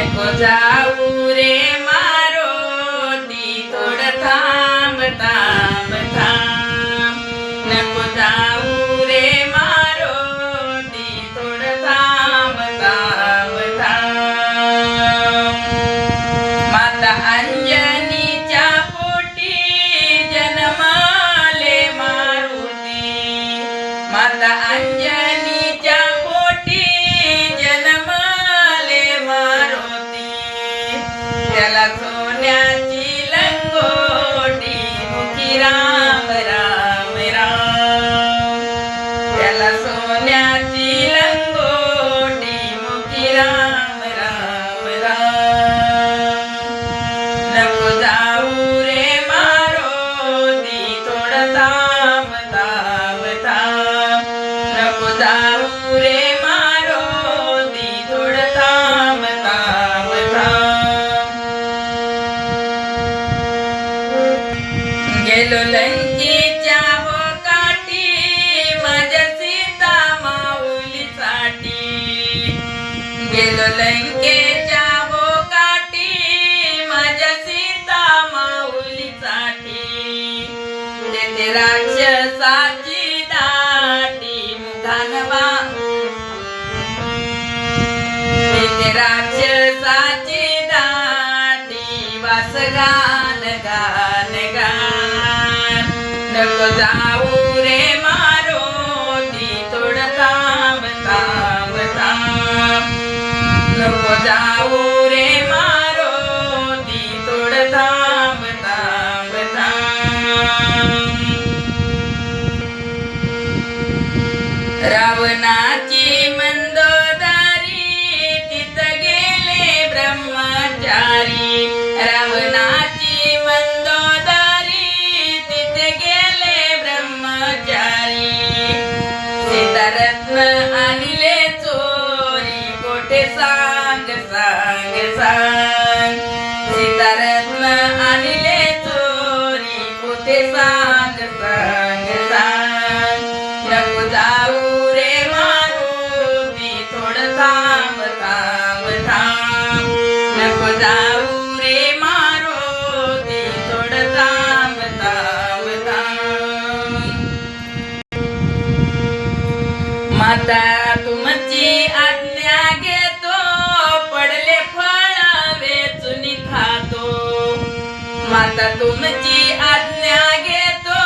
नको जाऊ रे मारो ती थोडं थांब थांब थांब नको जाऊ रे मारो ती थोडं थांब थांब थांब माता अंजनीच्या पोटी जन्माले मारुती la गेलो लंकेच्या हो काठी माझ्या सीता माऊलीसाठी. गेलो लंके नको जाऊ रे मारो ती नको जाऊ रे मारो ती थोडं थांब थांब रावणाची मंदोदारी तिथं गेले ब्रह्मचारी. सांग सांग सांग. सीतारत्न आणले चोरी कोठे सांग सांग सांग. नको जाऊ रे मारुती थोडं थांब थांब थांब. नको जाऊ रे मारुती थोडं थांब थांब थांब. माता माता तुमची आज्ञा घेतो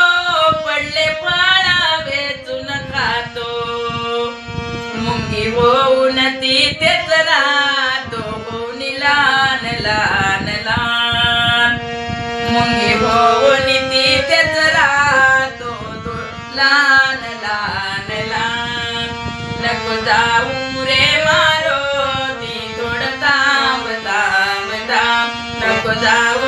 पडले फळ वेचून खातो. मुंगी होऊन ती तेच राहतो होऊन लहान लहान लहान. मुंगी होऊन ती तेच राहतो लहान लहान लहान. नको जाऊ रे मारो ती थोडं थांब थांब थांब. नको जाऊ